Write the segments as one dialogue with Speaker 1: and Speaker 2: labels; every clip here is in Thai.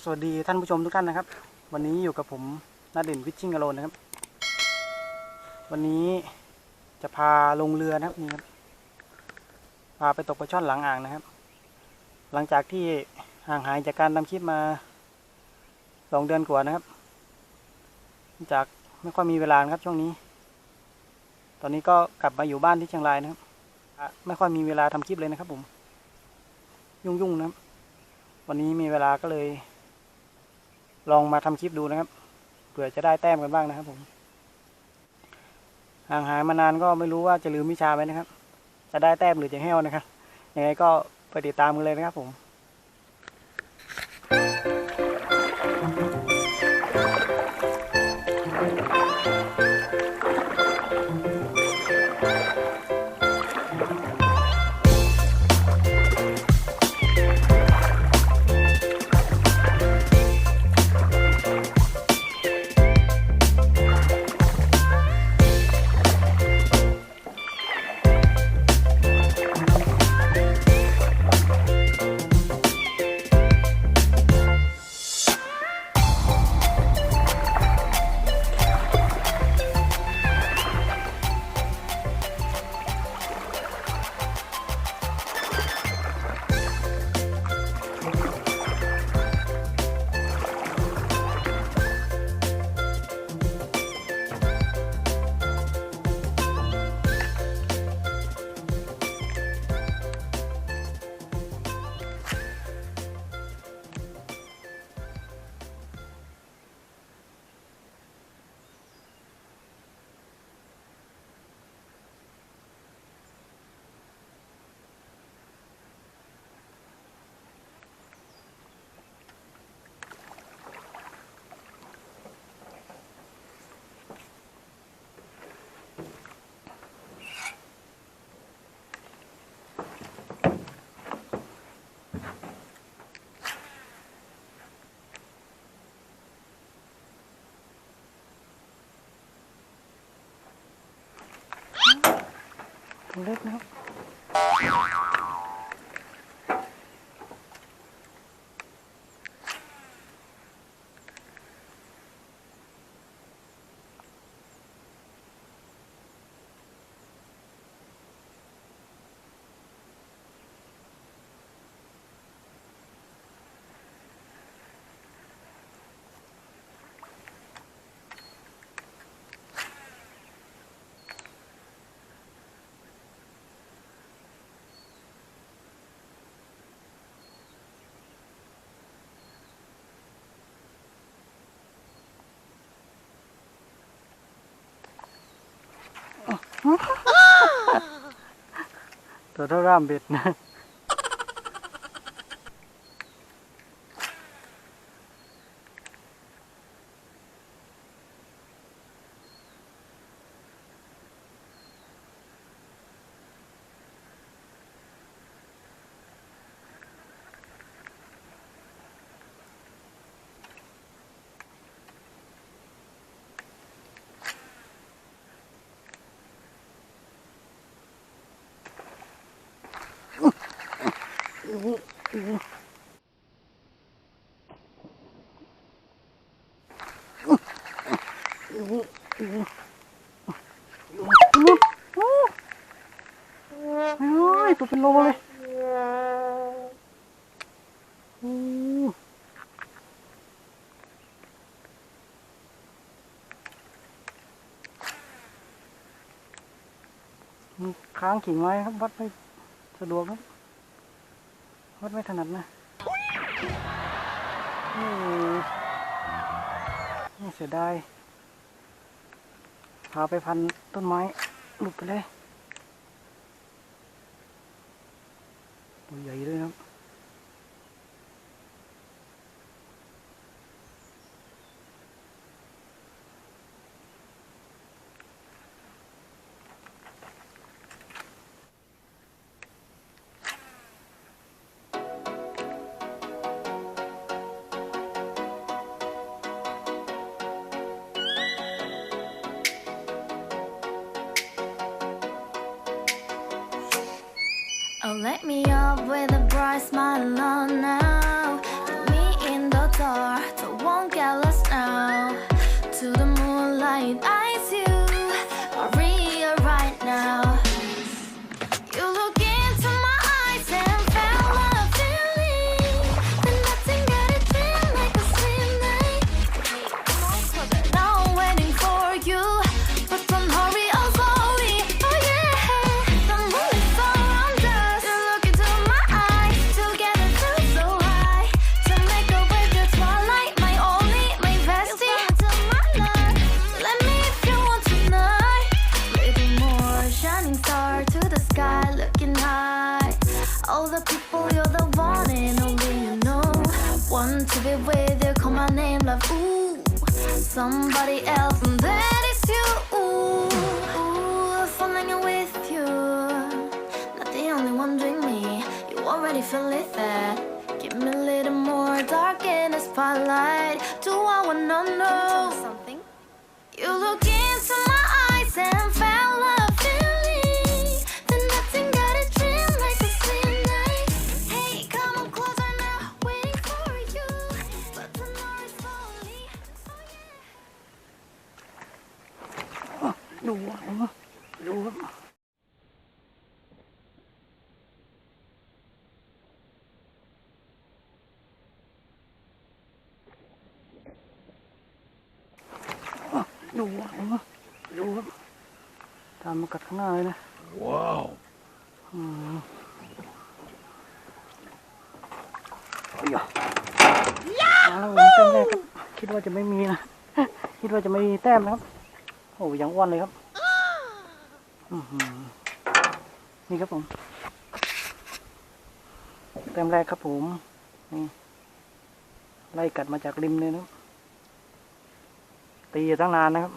Speaker 1: ็สวัสดีท่านผู้ชมทุกท่านนะครับ วันนี้อยู่กับผมนาเด่นวิชชิงอโลนนะครับ วันนี้จะพาลงเรือนะครับนี่ครับพาไปตกปลาช่อนหลังอ่างนะครับ หลังจากที่ห่างหายจากการทำคลิปมาสองเดือนกว่านะครับ จากไม่ค่อยมีเวลาครับช่วงนี้ ตอนนี้ก็กลับมาอยู่บ้านที่เชียงรายนะครับไม่ค่อยมีเวลาทำคลิปเลยนะครับผม ยุ่งๆนะครับวันนี้มีเวลาก็เลย ลองมาทำคลิปดูนะครับเผื่อจะได้แต้มกันบ้างนะครับ ผมห่างหายมานานก็ไม่รู้ว่าจะลืมวิชาไหมนะครับ จะได้แต้มหรือจะแห้วนะครับยังไงก็ไปติดตามกันเลยนะครับผม เล็กนะค ตัวเท่าร่ามเบ็ดนะ ตัวเป็นโลเลยค้างกิ่งไม้ครับวัดไม่สะดวกครับ วัดไม่ถนัดนะนี่เสียดายพาไปพันต้นไม้หลุดไปเลยตัวใหญ่ด้วยครับ
Speaker 2: with a bright smile on now. Be with you, call my name, love. Ooh, somebody else, and that is you. Ooh, ooh, falling in with you. Not the only one doing me. You already feel it there. Give me a little more dark in the spotlight. Do I wanna know
Speaker 1: ดูผมดูครับตามมากัดข้างหน้าเลยนะ ว้าวอืมเอาอย่ามาแล้วผมแต้มแรกครับคิดว่าจะไม่มีนะ คิดว่าจะไม่มีแต้มนะครับ โอ้ยังอ้วนเลยครับอื้อหือนี่ครับผม แต้มแรกครับผม นี่ ไล่กัดมาจากริมเลยนะครับ ตีอยู่ตั้งนานนะครับ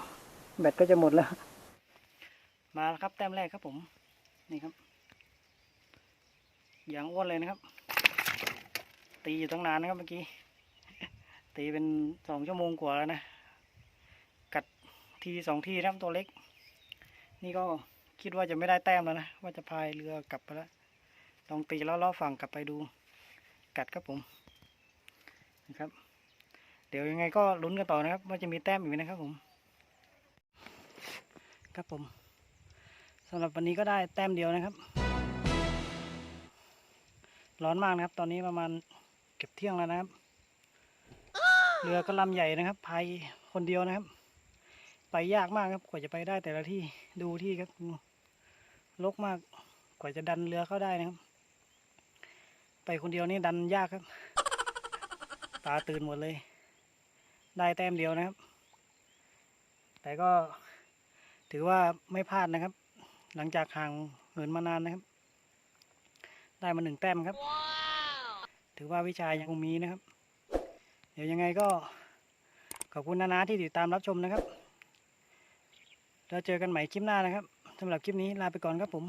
Speaker 1: แบตก็จะหมดแล้ว มาแล้วครับแต้มแรกครับผม นี่ครับ อย่างอ้วนเลยนะครับ ตีอยู่ตั้งนานนะครับเมื่อกี้ ตีเป็นสองชั่วโมงกว่าแล้วนะ กัดทีสองทีนะครับตัวเล็ก นี่ก็คิดว่าจะไม่ได้แต้มแล้วนะ ว่าจะพายเรือกลับไปแล้ว ลองตีแล้วล่อฝั่งกลับไปดู กัดครับผม นะครับ เดี๋ยวยังไงก็ลุ้นกันต่อนะครับ ว่าจะมีแต้มอีกไหมนะครับผม ครับผมสำหรับวันนี้ก็ได้แต้มเดียวนะครับ ร้อนมากนะครับ ตอนนี้ประมาณเก็บเที่ยงแล้วนะครับ เรือก็ลำใหญ่นะครับพายคนเดียวนะครับ ไปยากมากครับกว่าจะไปได้แต่ละที่ดูที่ครับลกมากกว่าจะดันเรือเข้าได้นะครับ ไปคนเดียวนี่ดันยากครับ ตาตื่นหมดเลย ได้แต้มเดียวนะครับ แต่ก็ถือว่าไม่พลาดนะครับ หลังจากห่างเหินมานานนะครับ ได้มาหนึ่งแต้มครับ ถือว่าวิชายังคงมีนะครับ เดี๋ยวยังไงก็ขอบคุณนานาที่ติดตามรับชมนะครับ แล้วเจอกันใหม่คลิปหน้านะครับสำหรับคลิปนี้ลาไปก่อนครับผม